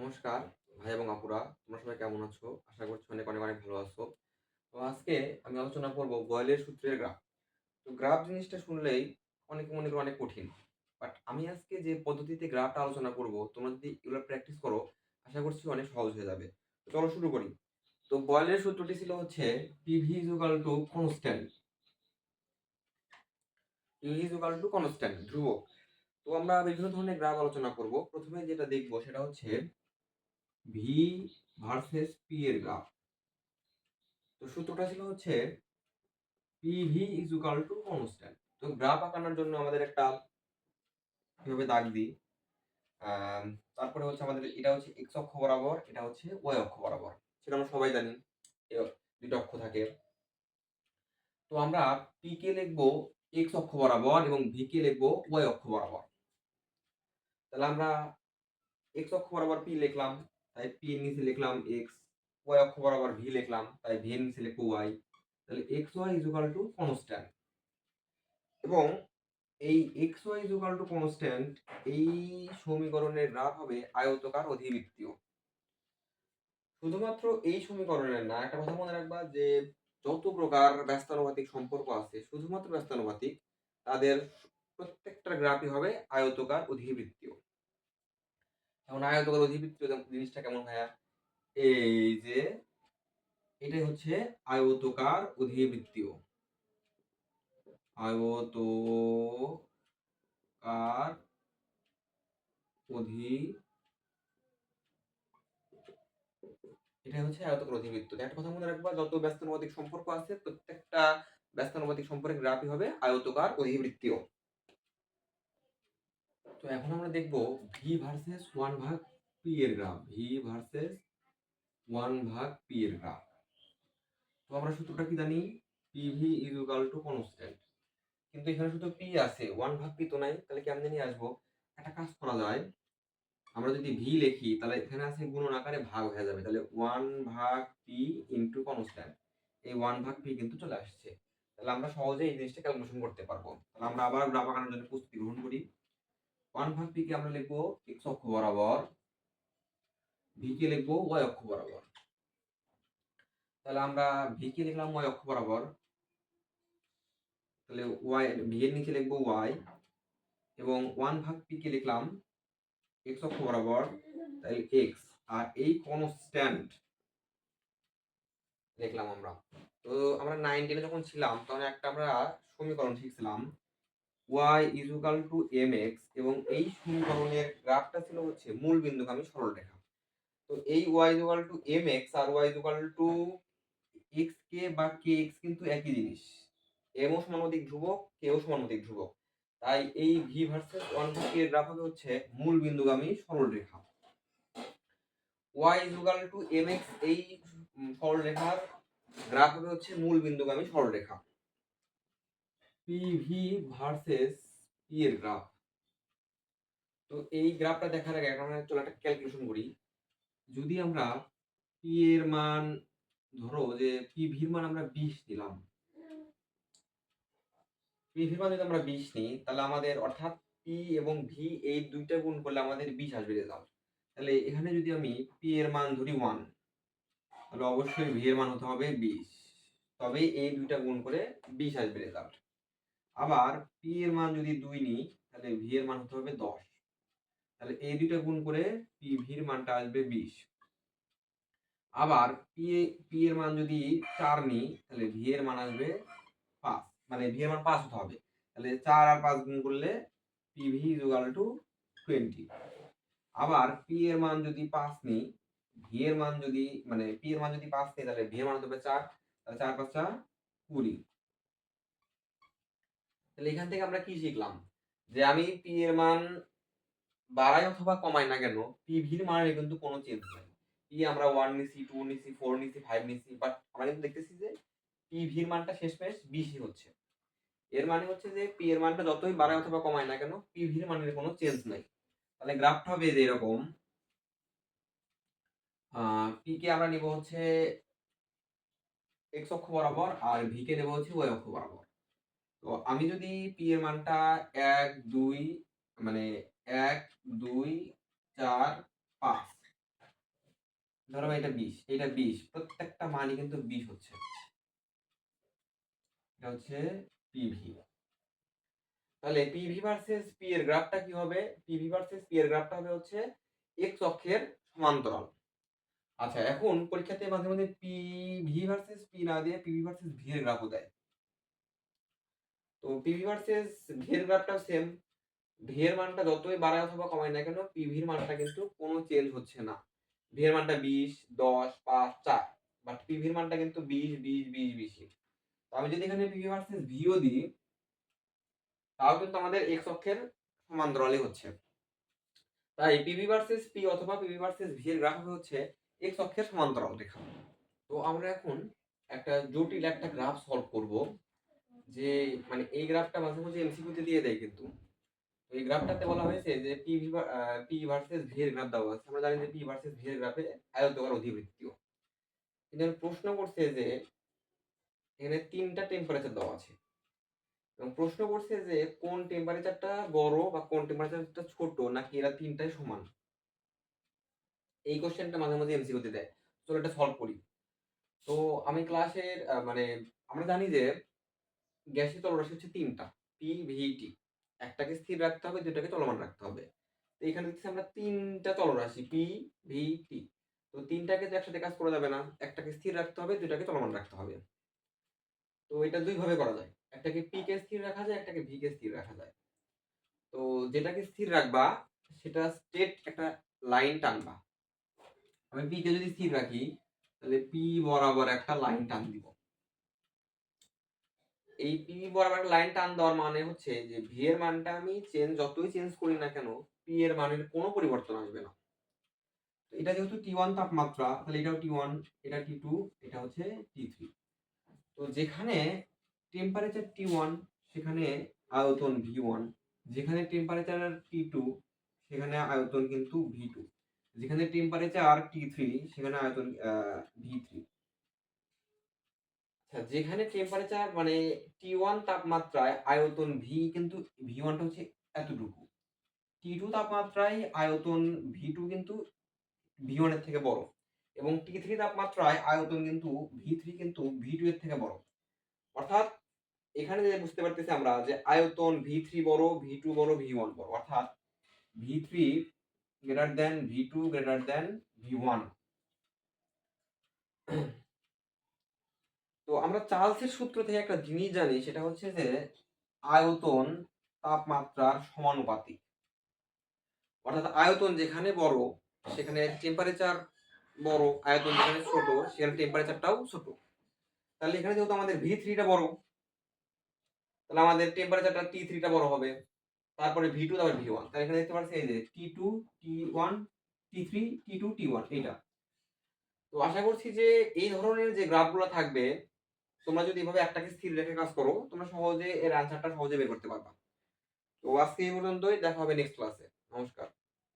নমস্কার, ভাই এবং আপুরা, তোমরা সবাই কেমন আছো? আশা করছি অনেক অনেক অনেক ভালো আছো। তো আজকে আমি আলোচনা করব বয়েলের সূত্রের গ্রাফ। তো গ্রাফ জিনিসটা শুনলেই অনেকে মনে করো অনেক কঠিন। বাট আমি আজকে যে পদ্ধতিতে গ্রাফটা আলোচনা করব, তোমরা যদি এগুলো প্র্যাকটিস করো, আশা করছি অনেক সহজ হয়ে যাবে। তো চলো শুরু করি। তো বয়েলের সূত্রটি ছিল হচ্ছে PV is equal to constant PV is equal to constant ধ্রুবক। তো আমরা বিভিন্ন ধরনের গ্রাফ আলোচনা করব। প্রথমে যেটা দেখব সেটা হচ্ছে ভি ভার্সেস পি এর গ্রাফ তো সূত্রটা ছিল হচ্ছে P V is equal to constant তো গ্রাফ আঁকানোর জন্য আমাদের একটা এভাবে দাগ দিই? তারপরে হচ্ছে আমাদের এটা হচ্ছে এক্স অক্ষ বরাবর, এটা হচ্ছে ওয়াই অক্ষ বরাবর। সেটা আমরা সবাই জানি, এ দুইটা অক্ষ থাকে। তো আমরা পি কে লিখব এক্স অক্ষ বরাবর এবং ভি কে লিখব ওয়াই অক্ষ বরাবর। তাহলে আমরা এক্স অক্ষ বরাবর পি লিখলাম। তাই পি এর নিচে লিখলাম এক্স ওয়াই অক্ষ বরাবর ভি লিখলাম, তাই ভি এর নিচে লিখব ওয়াই তাহলে X Y is equal to constant এবং এই X Y is equal to constant এই সমীকরণের গ্রাফ হবে আয়তকার অধিবৃত্তীয়। শুধুমাত্র এই সমীকরণের না, একটা কথা মনে রাখবা যে যত প্রকার ব্যস্তানুপাতিক সম্পর্ক আছে, শুধুমাত্র ব্যস্তানুপাতিক, তাদের প্রত্যেকটা গ্রাফই হবে আয়তকার অধিবৃত্তীয়। এখন আয়তকার অধিবৃত্তীয় জিনিসটা কেমন ভাইয়া? এই যে, এটাই হচ্ছে আয়তকার অধিবৃত্তীয়। আয়তকার অধি এটা হচ্ছে আয়তকার অধিবৃত্ত। একটা কথা মনে রাখবা, যত ব্যস্তানুপাতিক সম্পর্ক আছে, প্রত্যেকটা ব্যস্তানুপাতিক সম্পর্কের গ্রাফই হবে আয়তকার অধিবৃত্তীয়। তো এখন আমরা দেখব ভি ভার্সেস ওয়ান ভাগ পি এর গ্রাফ ভি ভার্সেস ওয়ান ভাগ পি এর গ্রাফ তো আমরা সূত্রটা কি জানি? P V is equal to constant কিন্তু এখানে শুধু পি আছে ওয়ান ভাগ পি তো নাই, তাহলে কেমনে নিয়ে আসব? একটা কাজ করা যায়। আমরা যদি ভি লিখি, তাহলে এখানে আছে গুণন আকারে ভাগ হয়ে যাবে। তাহলে ওয়ান ভাগ পি ইন্টু কনস্ট্যান্ট এই ওয়ান ভাগ পি কিন্তু চলে আসছে। তাহলে আমরা সহজে এই জিনিসটা ক্যালকুলেশন করতে পারব। তাহলে আমরা আবার গ্রাফ আঁকানোর জন্য প্রস্তুতি গ্রহণ করি। ওয়ান ভাগ পি কে আমরা লিখব এক্স অক্ষ বরাবর, ভি কে লিখব ওয়াই অক্ষ বরাবর। তাহলে আমরা ভি কে লিখলাম ওয়াই অক্ষ বরাবর। তাহলে ওয়াই, ভি এর নিচে লিখব ওয়াই এবং ওয়ান ভাগ পি কে লিখলাম এক্স অক্ষ বরাবর, তাহলে এক্স। আর এই কনস্ট্যান্ট লিখলাম আমরা। তো আমরা নাইন টেনে যখন ছিলাম, তখন একটা আমরা সমীকরণ শিখছিলাম। Y is equal to M X এবং এই সমীকরণের গ্রাফটা ছিল হচ্ছে মূল বিন্দুগামী সরলরেখা। তো এই Y is equal to M X R Y is equal to X কে বা কে এক্স কিন্তু একই জিনিস। এমও সমানুপাতিক ধ্রুবক কেও সমানুপাতিক ধ্রুবক। তাই এই ভি ভার্সেস ওয়ানের গ্রাফ হবে হচ্ছে মূল বিন্দুগামী সরলরেখা। Y is equal to M X এই সরলরেখার গ্রাফ হবে হচ্ছে মূল বিন্দুগামী সরলরেখা। পিভি ভার্সেস পি এর গ্রাফ তো এই গ্রাফটা দেখার আগে আমরা চলো একটা ক্যালকুলেশন করি। যদি আমরা পি এর মান ধরো যে পি ভির মান আমরা বিশ দিলাম। পি ভির মান যদি আমরা বিশ নিই, তাহলে আমাদের অর্থাৎ পি এবং ভি এই দুইটা গুণ করলে আমাদের বিশ আসবে রেজাল্ট তাহলে এখানে যদি আমি পি এর মান ধরি ওয়ান তাহলে অবশ্যই ভি এর মান হতে হবে বিশ। তবেই এই দুইটা গুণ করে বিশ আসবে রেজাল্ট আবার পি এর মান যদি দুই নিই, তাহলে ভি এর মান হতে হবে দশ। তাহলে এই দুইটা গুণ করে পি ভির মানটা আসবে বিশ। আবার পি পি এর মান যদি চার নিই, তাহলে ভি এর মান আসবে পাঁচ। মানে ভি এর মান পাঁচ হতে হবে। তাহলে চার আর পাঁচ গুণ করলে P V is equal to twenty আবার পি এর মান যদি পাঁচ নিই ভি এর মান যদি মানে পি এর মান যদি পাঁচ নিই, তাহলে ভি এর মান হতে হবে চার। তাহলে চার পাঁচটা কুড়ি। তাহলে এখান থেকে আমরা কি শিখলাম? যে আমি পি এর মান বাড়াই অথবা কমাই না কেন পি ভির মানের কিন্তু কোনো চেঞ্জ নেই। পি আমরা ওয়ান নিছি টু নিছি ফোর নিছি ফাইভ নিছি বাট আমরা কিন্তু দেখতেছি যে পি ভির মানটা শেষমেশ বিশই হচ্ছে। এর মানে হচ্ছে যে পি এর মানটা যতই বাড়ায় অথবা কমায় না কেন পি ভির মানের কোনো চেঞ্জ নাই। তাহলে গ্রাফটা হবে যে এরকম। পি কে আমরা নিব হচ্ছে এক্স অক্ষ বরাবর আর ভি কে নেব হচ্ছে ওয়াই অক্ষ বরাবর। তো আমি যদি পি এর মানটা এক, দুই মানে এক, দুই, চার, পাঁচ, ধরো এটা বিশ এটা বিশ, প্রত্যেকটা মানই কিন্তু বিশ হচ্ছে। এটা হচ্ছে পিভি তাহলে পিভি ভার্সেস পি এর গ্রাফটা কি হবে? পিভি ভার্সেস পি এর গ্রাফটা হবে হচ্ছে এক্স অক্ষের সমান্তরাল। আচ্ছা এখন পরীক্ষাতে মাঝে মাঝে পি ভি ভার্সেস পি না দিয়ে পিভি ভার্সেস ভি এর গ্রাফও দেয়। তো পিভি ভার্সেস ভি এর গ্রাফটাও সেম ভি এর মানটা যতই বাড়ায় অথবা কমায় না কেন পিভির মানটা কিন্তু কোনো চেঞ্জ হচ্ছে না। ভি এর মানটা বিশ, দশ, পাঁচ, চার বাট পিভির মানটা কিন্তু বিশ বিশ বিশ বিশ তো আমি যদি এখানে পিভি ভার্সেস ভিও দিই, তাও কিন্তু আমাদের এক্স অক্ষের সমান্তরালে হচ্ছে। তাই পিভি ভার্সেস পি অথবা পিভি ভার্সেস ভি এর গ্রাফ হচ্ছে এক্স অক্ষের সমান্তরাল রেখা। তো আমরা এখন একটা জটিল একটা গ্রাফ সলভ করব। যে মানে এই গ্রাফটা মাঝে মাঝে এমসিকিউতে দিয়ে দেয় কিন্তু। এই গ্রাফটাতে বলা হয়েছে যে পি পি ভার্সেস ভি এর গ্রাফ দেওয়া আছে। আমরা জানি যে পি ভার্সেস ভি এর গ্রাফে আয়তকার অধিবৃত্তীয়। কিন্তু প্রশ্ন করছে যে, এখানে তিনটা টেম্পারেচার দেওয়া আছে। এবং প্রশ্ন করছে যে, কোন টেম্পারেচারটা বড় বা কোন টেম্পারেচারটা ছোট, নাকি এরা তিনটাই সমান? এই কোশ্চেনটা মাঝে মাঝে এমসিকিউতে দেয়। চলো এটা সলভ করি। তো আমি ক্লাসের মানে আমরা জানি যে গ্যাসের চলরাশি হচ্ছে তিনটা পি ভিটি একটাকে স্থির রাখতে হবে দুটাকে চলমান রাখতে হবে। তো এখানে দেখছি আমরা তিনটা চলরাশি পি ভি টি তো তিনটাকে তো একসাথে কাজ করা যাবে না, একটাকে স্থির রাখতে হবে দুটাকে চলমান রাখতে হবে। তো এটা দুই ভাবে করা যায়। একটাকে পি কে স্থির রাখা যায়, একটাকে ভি কে স্থির রাখা যায়। তো যেটাকে স্থির রাখবা, সেটা স্ট্রেট একটা লাইন টানবা। আমি পি কে যদি স্থির রাখি, তাহলে পি বরাবর একটা লাইন টান দিব। এই পি বরাবর একটা লাইন টান দেওয়ার মানে হচ্ছে যে ভি এর মানটা আমি চেঞ্জ, যতই চেঞ্জ করি না কেন, পি এর মানের কোনো পরিবর্তন আসবে না। এটা যেহেতু টি ওয়ান তাপমাত্রা, তাহলে এটাও টি ওয়ান এটা টি টু এটা হচ্ছে টি থ্রি তো যেখানে টেম্পারেচার টি ওয়ান সেখানে আয়তন ভি ওয়ান যেখানে টেম্পারেচার টি টু সেখানে আয়তন কিন্তু ভি টু যেখানে টেম্পারেচার টি থ্রি সেখানে আয়তন ভি থ্রি যেখানে টেম্পারেচার মানে টি ওয়ান তাপমাত্রায় আয়তন ভি কিন্তু ভি ওয়ানটা হচ্ছে এতটুকু। টি টু তাপমাত্রায় আয়তন ভি টু কিন্তু ভি ওয়ানের থেকে বড় এবং টি থ্রি তাপমাত্রায় আয়তন কিন্তু ভি থ্রি কিন্তু ভি টু এর থেকে বড়। অর্থাৎ এখানে যে বুঝতে পারতেছি আমরা যে আয়তন ভি থ্রি বড় ভি টু বড় ভি ওয়ান বড়। অর্থাৎ V three greater than V two greater than V one তো আমরা চার্লসের সূত্র থেকে একটা জিনিস জানি, সেটা হচ্ছে যে আয়তন তাপমাত্রার সমানুপাতিক। অর্থাৎ আয়তন যেখানে বড়, সেখানে টেম্পারেচার বড়, আয়তন যেখানে ছোট, সেখানে টেম্পারেচারটাও ছোট। তাহলে এখানে যেহেতু আমাদের ভি থ্রিটা বড়, তাহলে আমাদের টেম্পারেচারটা টি থ্রিটা বড় হবে, তারপরে ভি টু তারপরে ভি ওয়ান তাহলে এখানে দেখতে পাচ্ছি এই যে T two T one T three T two T one এইটা। তো আশা করছি যে এই ধরনের যে গ্রাফগুলো থাকবে তোমরা যদি এভাবে একটাকে স্থির রেখে কাজ করো, তোমরা সহজে এর অ্যান্সারটা সহজে বের করতে পারবা। তো আজকে এই পর্যন্তই, দেখা হবে নেক্সট ক্লাসে নমস্কার।